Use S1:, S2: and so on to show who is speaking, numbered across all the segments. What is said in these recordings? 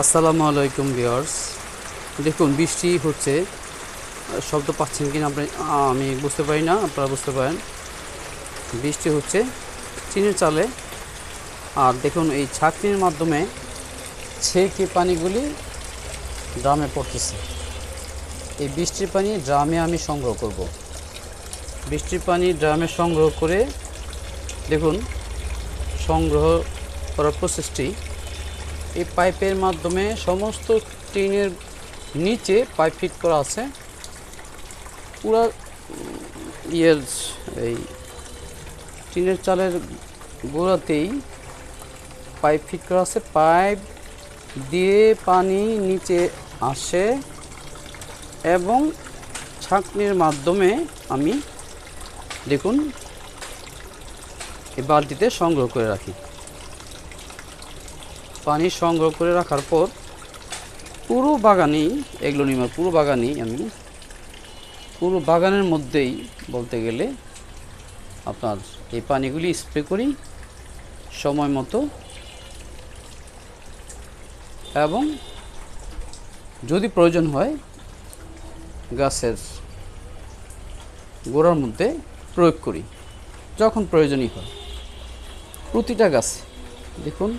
S1: আসসালামু আলাইকুম ভিউয়ার্স। দেখুন, বৃষ্টি হচ্ছে। শব্দ পাচ্ছেন কিনা আপনি, আমি বুঝতে পারি না, আপনারা বুঝতে পারেন। বৃষ্টি হচ্ছে চিনের চালে। আর দেখুন, এই ছাঁকনির মাধ্যমে ছেঁকে পানিগুলি ড্রামে পড়তেছে। এই বৃষ্টির পানি ড্রামে আমি সংগ্রহ করব। বৃষ্টির পানি ড্রামে সংগ্রহ করে, দেখুন, সংগ্রহ করার প্রসেসটি এই পাইপের মাধ্যমে সমস্ত টিনের নিচে পাইপ ফিট করা আছে। পুরা ইয়ের এই টিনের চালের গোড়াতেই পাইপ ফিট করা আছে। পাইপ দিয়ে পানি নিচে আসে এবং ছাঁকনির মাধ্যমে আমি দেখুন এই বালতিতে সংগ্রহ করে রাখি। পানি সংগ্রহ করে রাখার পর পুরো বাগানেই, এগুলো নিমার পুরো বাগানেই আমি পুরো বাগানের মধ্যেই বলতে গেলে আপনার এই পানিগুলি স্প্রে করি সময় মতো। এবং যদি প্রয়োজন হয় গাছের গোড়ার মধ্যে প্রয়োগ করি, যখন প্রয়োজনই হয়। প্রতিটা গাছে দেখুন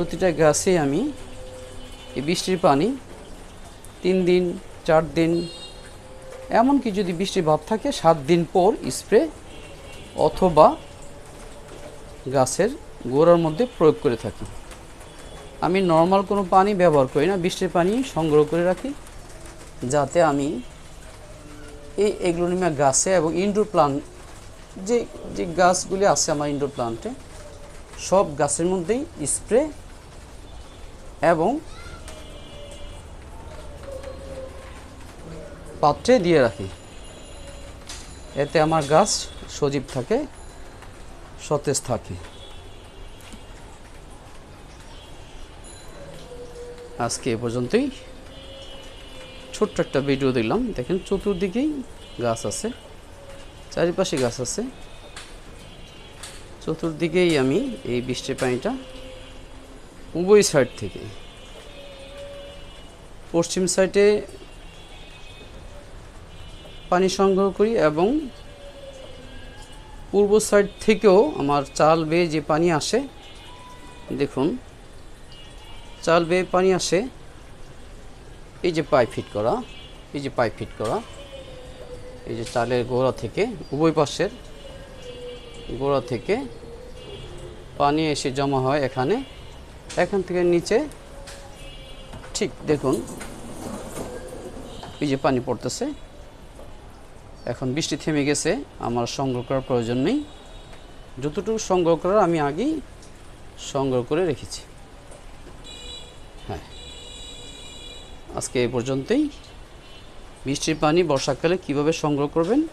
S1: প্রতিটা গাছে আমি এই বৃষ্টির পানি, তিন দিন, চার দিন, এমনকি যদি বৃষ্টির ভাব থাকে, সাত দিন পর স্প্রে অথবা গাছের গোড়ার মধ্যে প্রয়োগ করে থাকি। আমি নর্মাল কোনো পানি ব্যবহার করি না, বৃষ্টির পানি সংগ্রহ করে রাখি, যাতে আমি এই এগ্লোনিমা গাছে এবং ইনডোর প্লান্ট, যে যে গাছগুলি আছে আমার ইনডোর প্লান্টে, সব গাছের মধ্যেই স্প্রে এবং পাত্রে দিয়ে রাখি। এতে আমার গাছ সজীব থাকে, সতেজ থাকে। আজকে এ পর্যন্তই। ছোট্ট একটা ভিডিও দিলাম দেখেন চতুর্দিকেই গাছ আছে, চারিপাশে গাছ আছে। চতুর্দিকেই আমি এই বৃষ্টির পানিটা উভয় সাইড থেকে। পশ্চিম সাইডে পানি সংগ্রহ করি এবং পূর্ব সাইড থেকেও আমার চাল বেয়ে যে পানি আসে, দেখুন, চাল বেয়ে পানি আসে, এই যে পাইপ ফিট করা, এই যে পাইপ ফিট করা, এই যে চালের গোড়া থেকে, উভয় পাশের গোড়া থেকে পানি এসে জমা হয় এখানে। এখান থেকে নিচে, ঠিক দেখুন, এই যে পানি পড়তেছে। এখন বৃষ্টি থেমে গেছে, আমার সংগ্রহ করার প্রয়োজন নেই। যতটুকু সংগ্রহ করার আমি আগেই সংগ্রহ করে রেখেছি। হ্যাঁ। আজকে এ পর্যন্তই। বৃষ্টির পানি বর্ষাকালে কীভাবে সংগ্রহ করবেন,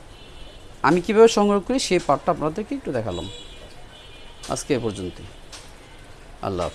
S1: আমি কীভাবে সংগ্রহ করি, সেই পার্টটা আপনাদেরকে একটু দেখালাম। আজকে এ পর্যন্তই। আল্লাহ